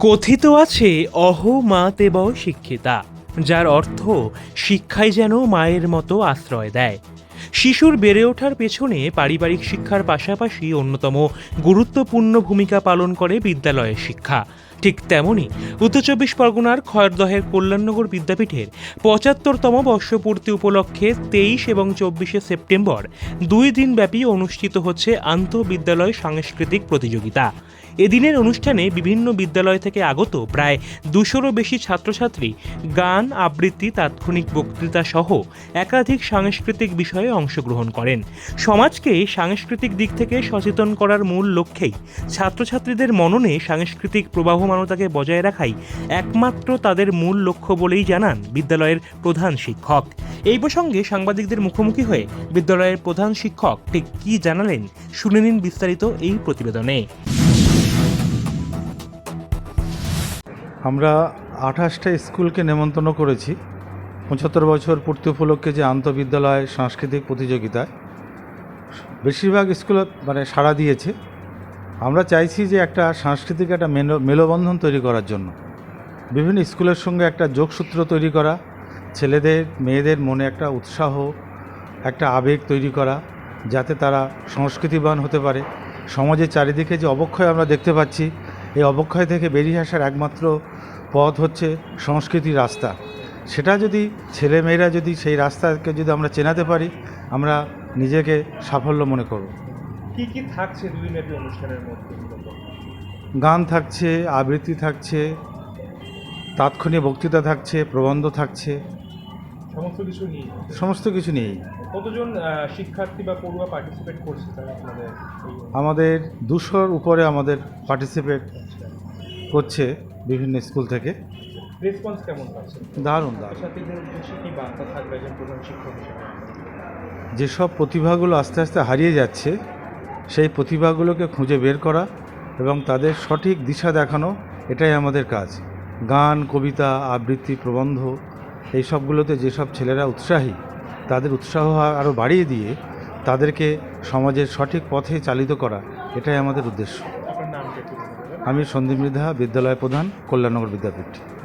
কথিত আছে, অহ, মা তেব শিক্ষিতা, যার অর্থ শিক্ষায় যেন মায়ের মতো আশ্রয় দেয়। শিশুর বেড়ে ওঠার পেছনে পারিবারিক শিক্ষার পাশাপাশি অন্যতম গুরুত্বপূর্ণ ভূমিকা পালন করে বিদ্যালয়ের শিক্ষা। ঠিক তেমনি উত্তর চব্বিশ পরগনার খয়রদহের কল্যাণনগর বিদ্যাপীঠের পঁচাত্তরতম বর্ষপূর্তি উপলক্ষে তেইশ এবং চব্বিশে সেপ্টেম্বর দুই দিনব্যাপী অনুষ্ঠিত হচ্ছে আন্তঃবিদ্যালয় সাংস্কৃতিক প্রতিযোগিতা। এদিনের অনুষ্ঠানে বিভিন্ন বিদ্যালয় থেকে আগত প্রায় দুশোরও বেশি ছাত্রছাত্রী গান, আবৃত্তি, তাৎক্ষণিক বক্তৃতা সহ একাধিক সাংস্কৃতিক বিষয়ে অংশগ্রহণ করেন। সমাজকে সাংস্কৃতিক দিক থেকে সচেতন করার মূল লক্ষ্যেই ছাত্রছাত্রীদের মননে সাংস্কৃতিক প্রবাহমানতাকে বজায় রাখাই একমাত্র তাদের মূল লক্ষ্য বলেই জানান বিদ্যালয়ের প্রধান শিক্ষক। এই প্রসঙ্গে সাংবাদিকদের মুখোমুখি হয়ে বিদ্যালয়ের প্রধান শিক্ষক ঠিক কী জানালেন শুনে নিন বিস্তারিত এই প্রতিবেদনে। আমরা আঠাশটা স্কুলকে নেমন্তন্ন করেছি। পঁচাত্তর বছর পূর্তি উপলক্ষে যে আন্তঃবিদ্যালয় সাংস্কৃতিক প্রতিযোগিতায় বেশিরভাগ স্কুল মানে সাড়া দিয়েছে। আমরা চাইছি যে একটা সাংস্কৃতিক একটা মেলো, মেলবন্ধন তৈরি করার জন্য। বিভিন্ন স্কুলের সঙ্গে একটা যোগসূত্র তৈরি করা, ছেলেদের, মেয়েদের মনে একটা উৎসাহ, একটা আবেগ তৈরি করা, যাতে তারা সংস্কৃতিবান হতে পারে। সমাজের চারিদিকে যে অবক্ষয় আমরা দেখতে পাচ্ছি, এই অবক্ষয় থেকে বেরিয়ে আসার একমাত্র পথ হচ্ছে সংস্কৃতির রাস্তা। সেটা যদি ছেলেমেয়েরা যদি সেই রাস্তাকে যদি আমরা চেনাতে পারি, আমরা নিজেকে সাফল্য মনে করব। কি কি থাকছে অনুষ্ঠানের মধ্যে গান থাকছে আবৃত্তি থাকছে তাৎক্ষণিক বক্তৃতা থাকছে প্রবন্ধ থাকছে। সমস্ত কিছু নিয়ে? সমস্ত কিছু নিয়েই। কতজন শিক্ষার্থী বা পড়ুয়া পার্টিসিপেট করছে তারা আপনাদের আমাদের দুশোর উপরে আমাদের পার্টিসিপেট করছে বিভিন্ন স্কুল থেকে। রেসপন্স কেমন দারুণ দারুণ। ছাত্রীদের উদ্দেশ্যে কি বার্তা থাকবে একজন প্রধান শিক্ষক যেসব প্রতিভাগুলো আস্তে আস্তে হারিয়ে যাচ্ছে সেই প্রতিভাগুলোকে খুঁজে বের করা এবং তাদের সঠিক দিশা দেখানো এটাই আমাদের কাজ। গান কবিতা আবৃত্তি প্রবন্ধ এই সবগুলোতে যেসব ছেলেরা উৎসাহী তাদের উৎসাহ আরও বাড়িয়ে দিয়ে তাদেরকে সমাজের সঠিক পথে চালিত করা এটাই আমাদের উদ্দেশ্য? আমি সন্দীপ মৃধা বিদ্যালয় প্রধান কল্যাণনগর বিদ্যাপীঠ।